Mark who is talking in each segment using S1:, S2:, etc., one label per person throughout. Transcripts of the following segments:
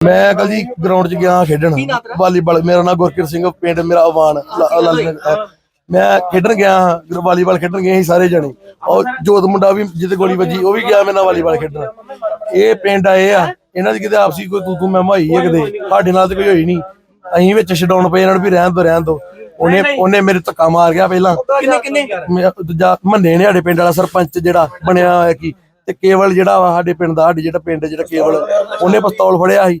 S1: ਮੈਂ ਕੱਲ ਜੀ ਗਰਾਊਂਡ 'ਚ ਗਿਆ ਖੇਡਣ ਵਾਲੀਬਾਲ ਮੇਰਾ ਨਾਮ ਗੁਰਕਿਰਤ ਸਿੰਘ ਪਿੰਡ ਮੇਰਾ ਆਵਾਨ ਮੈਂ ਖੇਡਣ ਗਿਆ ਵਾਲੀਬਾਲ ਖੇਡਣ ਗਏ ਸੀ ਸਾਰੇ ਜਣੇ। ਔਰ ਜੋਤ ਮੁੰਡਾ ਵੀ ਜਿੱਤੇ ਗੋਲੀ ਵੱਜੀ ਉਹ ਵੀ ਗਿਆ ਮੇਰੇ ਨਾਲ ਵਾਲੀਬਾਲ ਖੇਡਣ। ਇਹ ਪਿੰਡ ਆਏ ਆ ਇਹਨਾਂ ਦੀ ਕਿਤੇ ਆਪਸੀ ਕੋਈ ਤੂੰ ਤੂੰ ਮੈਂ ਹੋਈ ਹੈ ਕਿਤੇ। ਸਾਡੇ ਨਾਲ ਤੇ ਕੋਈ ਹੋਈ ਨਹੀਂ। ਅਸੀਂ ਵਿੱਚ ਛਡਾਉਣ ਪਏ ਇਹਨਾਂ ਨੂੰ ਵੀ ਰਹਿਣ ਦੋ ਰਹਿਣ ਦੋ। ਉਹਨੇ ਉਹਨੇ ਮੇਰੇ ਧੱਕਾ ਮਾਰ ਗਿਆ ਪਹਿਲਾਂ।
S2: ਕਿੰਨੇ ਕਿੰਨੇ?
S1: ਦੂਜਾ ਮੰਨੇ ਨੇ ਸਾਡੇ ਪਿੰਡ ਵਾਲਾ ਸਰਪੰਚ ਜਿਹੜਾ ਬਣਿਆ ਹੋਇਆ ਕੀ ਤੇ ਕੇਵਲ ਜਿਹੜਾ ਸਾਡੇ ਪਿੰਡ ਦਾ ਸਾਡੇ ਜਿਹੜਾ ਪਿੰਡ ਜਿਹੜਾ ਕੇਵਲ ਉਹਨੇ ਪਿਸਤੌਲ ਫੜਿਆ ਸੀ।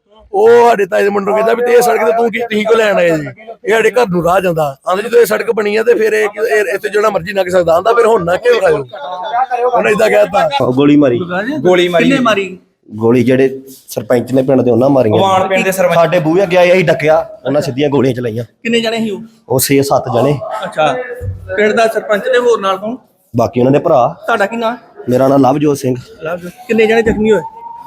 S1: ਉਹ ਸਾਡੇ ਤਾਏ ਦੇ ਮੁੰਡੇ ਨੂੰ ਕਹਿੰਦਾ ਵੀ ਤੇ ਇਹ ਸੜਕ ਤੇ ਤੂੰ ਕੀ ਤੁਸੀਂ ਕੋ ਲੈਣ ਆਏ ਜੀ? ਇਹ ਸਾਡੇ ਘਰ ਨੂੰ ਰਾਹ ਜਾਂਦਾ ਆਂਦੇ ਜਦੋਂ ਇਹ ਸੜਕ ਬਣੀ ਆ ਤੇ ਫਿਰ ਇਹ ਇੱਥੇ ਜਿਹੜਾ ਮਰਜ਼ੀ ਲੰਘ ਸਕਦਾ। ਆਂਦਾ ਫਿਰ ਹੁਣ ਨਾ ਕਿਉਂ ਆਇਓ ਉਹਨੇ ਇਦਾਂ ਕਹਿਤਾ।
S3: ਗੋਲੀ ਮਾਰੀ।
S4: ਗੋਲੀ ਮਾਰੀ।
S2: ਕਿੰਨੇ ਮਾਰੀ?
S3: ਗੋਲੀ ਜਿਹੜੇ ਸਰਪੰਚ ਨੇ ਪਿੰਡ ਦੇ ਉਹਨਾਂ ਮਾਰੀਆਂ।
S4: ਵਾਣ ਪਿੰਡ ਦੇ ਸਰਪੰਚ।
S3: ਸਾਡੇ ਬੂਹੇ ਅੱਗੇ ਆਏ ਅਸੀਂ ਡੱਕਿਆ। ਉਹਨਾਂ ਸਿੱਧੀਆਂ ਗੋਲੀਆਂ ਚਲਾਈਆਂ।
S2: ਕਿੰਨੇ ਜਣੇ ਸੀ ਉਹ?
S3: ਉਹ 6-7 ਜਣੇ।
S2: ਅੱਛਾ। ਪਿੰਡ ਦਾ ਸਰਪੰਚ ਤੇ ਹੋਰ ਨਾਲ ਕੌਣ?
S3: ਬਾਕੀ ਉਹਨਾਂ ਦੇ ਭਰਾ।
S2: ਤੁਹਾਡਾ ਕੀ ਨਾਂ?
S3: ਮੇਰਾ ਨਾਮ ਲਵਜੋਤ ਸਿੰਘ।
S2: ਕਿੰਨੇ ਜਣੇ ਜ਼ਖਮੀ ਹੋਏ?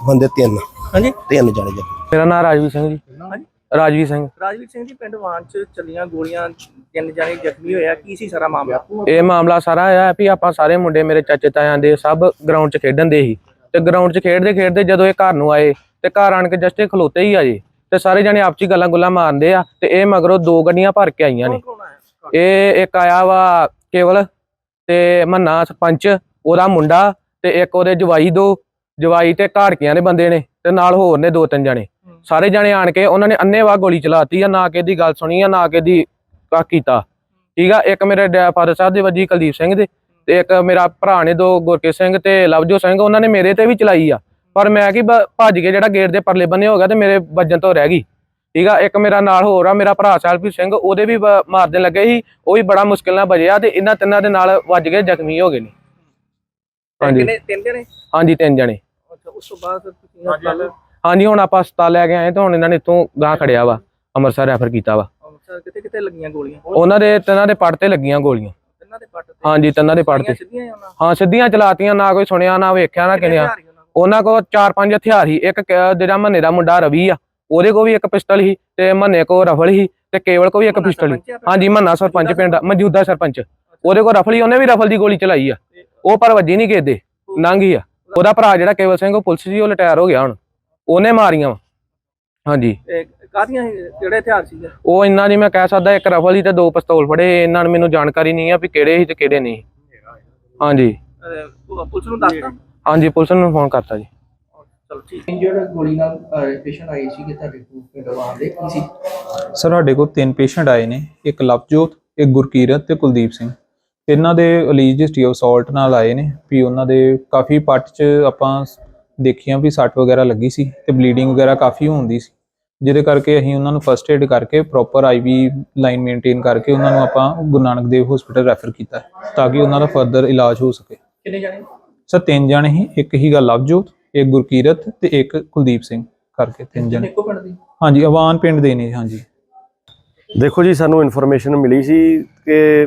S3: ਬੰਦੇ ਤਿੰਨ।
S2: ਹਾਂਜੀ?
S3: ਤਿੰਨ ਜਣੇ ਜੀ
S5: ਮੇਰਾ ਨਾਮ ਰਾਜਵੀਰ ਸਿੰਘ ਜੀ।
S2: ਹਾਂਜੀ।
S5: ਰਾਜਵੀਰ ਸਿੰਘ।
S2: ਰਾਜਵੀਰ ਸਿੰਘ ਜੀ ਪਿੰਡ ਵਾਨ ਚ ਚੱਲੀਆਂ ਗੋਲੀਆਂ ਤਿੰਨ ਜਣੇ ਜ਼ਖਮੀ ਹੋਇਆ ਕੀ ਸੀ ਸਾਰਾ ਮਾਮਲਾ?
S5: ਇਹ ਮਾਮਲਾ ਸਾਰਾ ਹੈ ਵੀ ਆਪਾਂ ਸਾਰੇ ਮੁੰਡੇ ਮੇਰੇ ਚਾਚੇ ਤਾਇਆਂ ਦੇ ਸਭ ਗਰਾਊਂਡ 'ਚ ਖੇਡਣ ਦੇ ਸੀ। ਤੇ ਗਰਾਊਂਡ 'ਚ ਖੇਡਦੇ ਖੇਡਦੇ ਜਦੋਂ ਇਹ ਘਰ ਨੂੰ ਆਏ ਤੇ ਘਰ ਆਣ ਕੇ ਜਸਟ ਇਹ ਖਲੋਤੇ ਹੀ ਆ ਜੀ। ਤੇ ਸਾਰੇ ਜਣੇ ਆਪਸ 'ਚ ਗੱਲਾਂ ਗੁੱਲਾਂ ਮਾਰਦੇ ਆ ਤੇ ਇਹ ਮਗਰੋਂ ਦੋ ਗੱਡੀਆਂ ਭਰ ਕੇ ਆਈਆਂ ਨੇ।
S2: ਆਇਆ?
S5: ਇਹ ਇੱਕ ਆਇਆ ਵਾ ਕੇਵਲ ਤੇ ਮੰਨਾ ਸਰਪੰਚ ਉਹਦਾ ਮੁੰਡਾ ਤੇ ਇੱਕ ਉਹਦੇ ਜਵਾਈ ਦੋ। ਜਵਾਈ ਤੇ ਘਾੜਕੀਆਂ ਦੇ ਬੰਦੇ ਨੇ ਤੇ ਨਾਲ ਹੋਰ ਨੇ ਦੋ ਤਿੰਨ ਜਣੇ। ਸਾਰੇ ਜਣੇ ਆਣ ਕੇ ਉਹਨਾਂ ਨੇ ਅੰਨੇਵਾਹ ਗੋਲੀ ਚਲਾਤੀ ਆ ਨਾ ਕਿ ਦੀ ਗੱਲ ਸੁਣੀ ਆ ਨਾ ਕਿ ਦੀ ਕਾ ਕੀਤਾ। ਠੀਕ ਆ ਇੱਕ ਮੇਰੇ ਫਾਦਰ ਸਾਹਿਬ ਦੇ ਵੱਜੀ ਕੁਲਦੀਪ ਸਿੰਘ ਦੇ ਤੇ ਇੱਕ ਮੇਰਾ ਭਰਾ ਨੇ ਦੋ ਗੁਰਕੇ ਸਿੰਘ ਤੇ ਲਵਜੋ ਸਿੰਘ ਉਹਨਾਂ ਨੇ ਮੇਰੇ ਤੇ ਵੀ ਚਲਾਈ ਆ। ਪਰ ਮੈਂ ਕੀ ਭੱਜ ਕੇ ਜਿਹੜਾ ਗੇਟ ਦੇ ਪਰਲੇ ਬੰਨੇ ਹੋ ਗਿਆ ਤੇ ਮੇਰੇ ਵੱਜਣ ਤੋਂ ਰਹਿ ਗਈ। ਠੀਕ ਆ ਇੱਕ ਮੇਰਾ ਨਾਲ ਹੋਰ ਆ ਮੇਰਾ ਭਰਾ ਸਾਹਿਬਪ੍ਰੀਤ ਸਿੰਘ ਉਹਦੇ ਵੀ ਮਾਰਦੇ ਲੱਗੇ ਸੀ ਉਹ ਵੀ ਬੜਾ ਮੁਸ਼ਕਿਲ ਨਾਲ ਬਜਿਆ ਤੇ ਇਹਨਾਂ ਤਿੰਨਾਂ ਦੇ ਨਾਲ ਵੱਜ ਕੇ ਜ਼ਖਮੀ ਹੋ ਗਏ ਨੇ। ਹਾਂਜੀ।
S2: ਤਿੰਨ ਜਣੇ?
S5: ਹਾਂਜੀ ਤਿੰਨ ਜਣੇ।
S2: ਉਸ ਤੋਂ ਬਾਅਦ ਫਿਰ ਤੁਸੀਂ ਹਸਪਤਾਲ
S5: ਹਾਂਜੀ ਹੁਣ ਆਪਾਂ ਹਸਪਤਾਲ ਲੈ ਕੇ ਆਏ ਤੇ ਹੁਣ ਇਹਨਾਂ ਨੇ ਇੱਥੋਂ ਗਾਂ ਖੜਿਆ ਵਾ ਅੰਮ੍ਰਿਤਸਰ ਰੈਫਰ ਕੀਤਾ ਵਾ।
S2: ਅੰਮ੍ਰਿਤਸਰ ਕਿਤੇ ਕਿਤੇ ਲੱਗੀਆਂ ਗੋਲੀਆਂ?
S5: ਉਹਨਾਂ ਦੇ ਤਿੰਨਾਂ ਦੇ ਪੱਟ ਤੇ ਲੱਗੀਆਂ ਗੋਲੀਆਂ।
S2: ਤਿੰਨਾਂ ਦੇ ਪੱਟ ਤੇ?
S5: ਹਾਂਜੀ ਤਿੰਨਾਂ ਦੇ ਪੱਟ ਤੇ।
S2: ਹੀ
S5: ਹਾਂ ਸਿੱਧੀਆਂ ਚਲਾਤੀਆਂ ਨਾ ਕੋਈ ਸੁਣਿਆ ਨਾ ਵੇਖਿਆ ਨਾ ਕਿਨਿਆ।
S2: ਹੀ ਉਹਨਾਂ ਕੋਲ।
S5: ਚਾਰ ਪੰਜ ਹਥਿਆਰ ਸੀ ਇੱਕ ਜਿਹੜਾ ਮੰਨੇ ਦਾ ਮੁੰਡਾ ਰਵੀ ਆ ਉਹਦੇ ਕੋਲ ਵੀ ਇੱਕ ਪਿਸਟਲ ਸੀ ਤੇ ਮੰਨੇ ਕੋਲ ਰਫਲ ਸੀ ਤੇ ਕੇਵਲ ਕੋਲ ਵੀ ਇੱਕ ਪਿਸਟਲ ਸੀ ਹਾਂਜੀ ਮੰਨਾ ਸਰਪੰਚ ਪਿੰਡ ਦਾ ਮੌਜੂਦਾ ਸਰਪੰਚ। ਉਹਦੇ ਕੋਲ ਰਫਲ ਸੀ ਉਹਨੇ ਵੀ ਰਫਲ ਦੀ ਗੋਲੀ ਚਲਾਈ ਆ। ਉਹ ਪਰ ਵੱਜੀ ਨਹੀਂ ਕਿਤੇ ਲੰਘ ਆ। ਉਹਦਾ ਭਰਾ ਜਿਹੜਾ ਕੇਵਲ ਸਿੰਘ ਉਹ ਪੁਲਿਸ ਸੀ ਉਹ ਰਿਟਾਇਰ ਹੋ ਗਿਆ ਹੁਣ। ਉਹਨੇ ਮਾਰੀਆਂ ਵਾ। ਹਾਂਜੀ।
S2: ਸੀ? ਕਿਹੜੇ ਹਥਿਆਰ ਸੀਗੇ?
S5: ਉਹ ਇੰਨਾ ਨਹੀਂ ਮੈਂ ਕਹਿ ਸਕਦਾ ਇੱਕ ਰਫਲ ਸੀ ਤੇ ਦੋ ਪਿਸਤੌਲ ਫੜੇ। ਇਹਨਾਂ ਨੂੰ ਮੈਨੂੰ ਜਾਣਕਾਰੀ ਨਹੀਂ ਆ ਵੀ ਕਿਹੜੇ ਸੀ ਤੇ ਕਿਹੜੇ ਨਹੀਂ। ਹਾਂਜੀ।
S2: ਅਹ, ਪੁਲਿਸ ਨੂੰ ਦੱਸਤਾ?
S5: ਹਾਂਜੀ ਪੁਲਿਸ ਨੂੰ ਫੋਨ ਕਰਤਾ ਜੀ।
S2: ਚਲੋ ਠੀਕ। ਇੰਜਰਡ ਗੋਲੀ ਨਾਲ ਪੇਸ਼ੈਂਟ ਆਈ ਸੀ ਕਿ ਤੁਹਾਡੇ ਕੋਲ ਪਿੰਡ ਵਾਂ ਦੇ ਕੀ ਸੀ?
S4: ਸਰ ਸਾਡੇ ਕੋਲ ਤਿੰਨ ਪੇਸ਼ੈਂਟ ਆਏ ਨੇ। ਇੱਕ ਲਵਜੋਤ ਇੱਕ ਗੁਰਕੀਰਤ ਤੇ ਕੁਲਦੀਪ ਸਿੰਘ। ਇਹਨਾਂ ਦੇ ਅਲੀਜ ਹਿਸਟਰੀ ਆਫ ਸਾਲਟ ਨਾਲ ਆਏ ਨੇ ਵੀ ਉਹਨਾਂ ਦੇ ਕਾਫੀ ਪੱਟ 'ਚ ਆਪਾਂ ਦੇਖੀਆਂ ਵੀ ਸੱਟ ਵਗੈਰਾ ਲੱਗੀ ਸੀ ਤੇ ਬਲੀਡਿੰਗ ਵਗੈਰਾ ਕਾਫੀ ਹੁੰਦੀ ਸੀ। ਜਿਹਦੇ ਕਰਕੇ ਅਸੀਂ ਉਹਨਾਂ ਨੂੰ ਫਰਸਟ ਏਡ ਕਰਕੇ ਪ੍ਰੋਪਰ ਆਈਵੀ ਲਾਈਨ ਮੇਨਟੇਨ ਕਰਕੇ ਉਹਨਾਂ ਨੂੰ ਆਪਾਂ ਗੁਰੂ ਨਾਨਕ ਦੇਵ ਹਸਪੀਟਲ ਰੈਫਰ ਕੀਤਾ ਹੈ, ਤਾਂ ਕਿ ਉਹਨਾਂ ਦਾ ਫਰਦਰ ਇਲਾਜ ਹੋ ਸਕੇ।
S2: ਕਿੰਨੇ ਜਾਣੇ?
S4: ਸਰ ਤਿੰਨ ਜਣੇ ਹੀ ਇੱਕ ਹੀਗਾ ਲਵਜੋਤ ਇੱਕ ਗੁਰਕੀਰਤ ਤੇ ਇੱਕ ਕੁਲਦੀਪ ਸਿੰਘ ਕਰਕੇ ਤਿੰਨ ਜਣੇ।
S2: ਇੱਕੋ ਪਿੰਡ ਦੀ।
S4: ਹਾਂਜੀ ਆਵਾਨ ਪਿੰਡ ਦੇ ਨੇ ਹਾਂਜੀ।
S3: ਦੇਖੋ ਜੀ ਸਾਨੂੰ ਇਨਫੋਰਮੇਸ਼ਨ ਮਿਲੀ ਸੀ ਕਿ